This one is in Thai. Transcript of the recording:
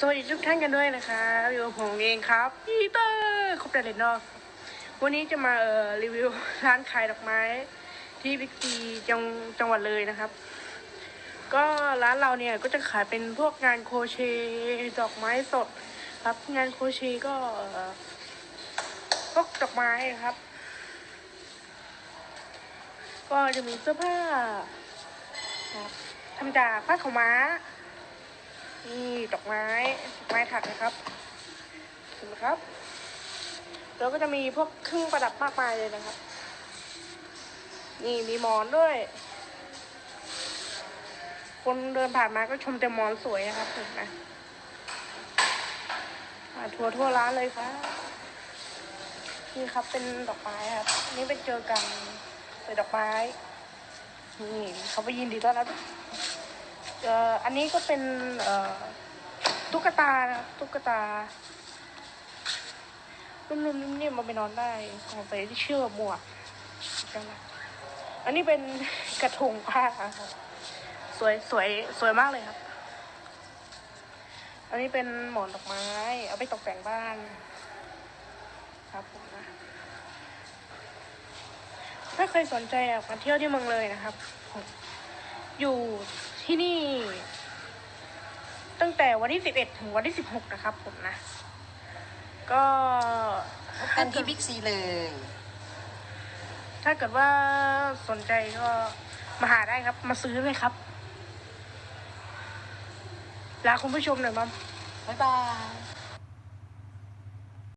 สวัสดีทุกท่านกันด้วยนะครับอยู่ผมเองครับพีเตอร์ครบแต่เลนนอกวันนี้จะมาเอ่อรีวิวร้านขายดอกไม้ ที่บิ๊กซีจังจังหวัดเลยนะครับ ก็ร้านเราเนี่ยก็จะขายเป็นพวกงานโคเชดอกไม้สด ครับงานโคเชก็พวกดอกไม้ครับ ก็จะมีเสื้อผ้าครับทำจากผ้าขาวม้า ดอกไม้ดอกไม้ถักนะครับเห็นไหมครับ แล้วก็จะมีพวกเครื่องประดับมากมายเลยนะครับ นี่มีหมอนด้วย คนเดินผ่านมาก็ชมแต่หมอนสวยนะครับเห็นไหมมาทัวร์ทั่วร้านเลยครับนี่ครับเป็นดอกไม้ครับอันนี่เป็นเจอกันเป็นดอกไม้ นี่เขาไปยินดีต้อนรับเอ่ออันนี้ก็เป็นเอ่อ ตุ๊กตานะครับตุ๊กตานุ่มๆนิ่มๆมาไปนอนได้ของไปที่เชื่อหมวกกันนะอันนี้เป็นกระทงผ้าครับสวยสวยสวยมากเลยครับ อันนี้เป็นหมอนดอกไม้ เอาไปตกแต่งบ้าน ครับผมนะถ้าใครสนใจอยากมาเที่ยวที่เมืองเลยนะครับ อยู่ที่นี่ วันที่สิบเอ็ดถึงวันที่สิบหกนะครับผมนะ ก็พบกันที่บิ๊กซีเลย ถ้าเกิดว่าสนใจก็มาหาได้ครับ มาซื้อเลยครับ ลาคุณผู้ชมหน่อยมั้งบ๊ายบาย